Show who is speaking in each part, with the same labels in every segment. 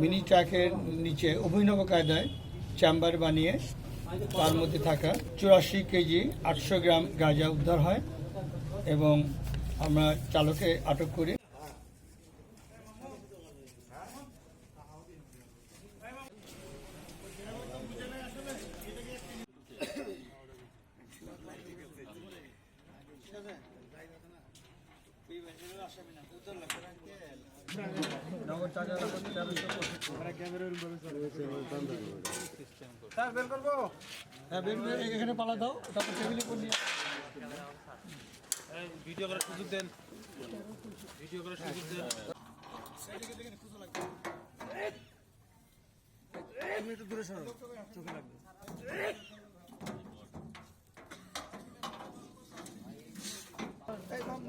Speaker 1: Mini ট্রাকের নিচে অভিনব কায়দায় চেম্বার বানিয়ে তার মধ্যে থাকা চুরাশি কেজি আটশো গ্রাম গাঁজা উদ্ধার হয় এবং আমরা চালকে আটক করি। এখানে পালা দাও তারপর টেবিলে করে
Speaker 2: ভিডিও করার সুযোগ দেন। ভিডিও করার সুযোগ দেন।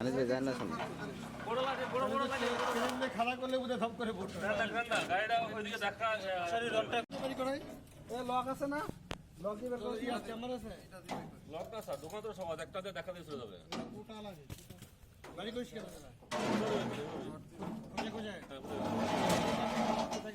Speaker 2: আছে
Speaker 1: আছে
Speaker 3: মানে যে যায় না শুনে।
Speaker 1: খাড়া করলে বোধহয় ধপ করে পড়তো
Speaker 2: না না
Speaker 4: লক আছে না লক দিবে
Speaker 1: আছে
Speaker 2: লক না স্যার দোকান তো সবাই একটাতে দেখা দিয়ে চলে যাবে
Speaker 1: ওটা লাগে বাড়ি করিস কেন কোথায় কোথায়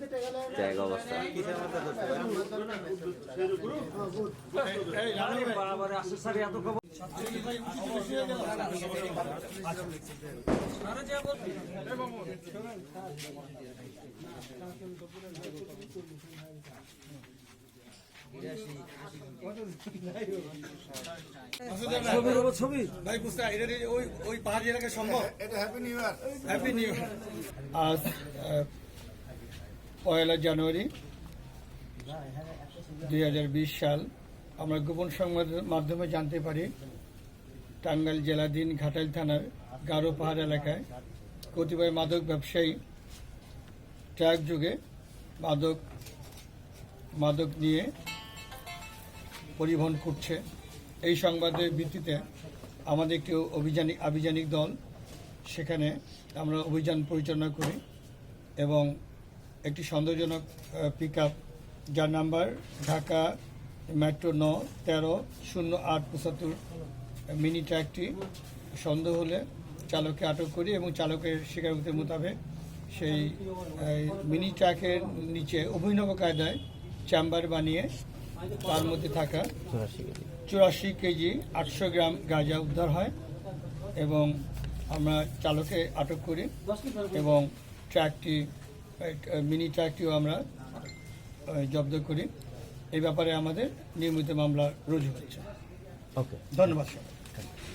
Speaker 1: কে
Speaker 3: ত্যাগ অবস্থা।
Speaker 1: ছবি ভাই বুঝতে এটা ওই ওই পাহাড়ি এলাকায় সম্ভব? এটা happy new year happy new year আজ পয়লা জানুয়ারি দুই বিশ সাল। আমরা গোপন সংবাদের মাধ্যমে জানতে পারি টাঙ্গাইল জেলাধীন ঘাটাইল থানার গারো পাহাড় এলাকায় কতিপয় মাদক ব্যবসায়ী ট্রাক যুগে মাদক মাদক নিয়ে পরিবহন করছে। এই সংবাদের ভিত্তিতে আমাদের একটি অভিযানিক আভিযানিক দল সেখানে আমরা অভিযান পরিচালনা করি এবং একটি সন্দেহজনক পিক আপ যার নাম্বার ঢাকা মেট্রো ন, তেরো, শূন্য আট পঁচাত্তর মিনি ট্র্যাকটি সন্দেহ হলে চালককে আটক করি এবং চালকের স্বীকারোক্তি মোতাবেক সেই মিনি ট্র্যাকের নিচে অভিনব কায়দায় চেম্বার বানিয়ে তার মধ্যে থাকা চুরাশি কেজি, আটশো গ্রাম গাঁজা উদ্ধার হয় এবং আমরা চালকে আটক করি এবং ট্র্যাকটি মিনি ট্রাকটিও আমরা জব্দ করি। এই ব্যাপারে আমাদের নিয়মিত মামলা রুজু হচ্ছে।
Speaker 3: ওকে
Speaker 1: ধন্যবাদ সবাই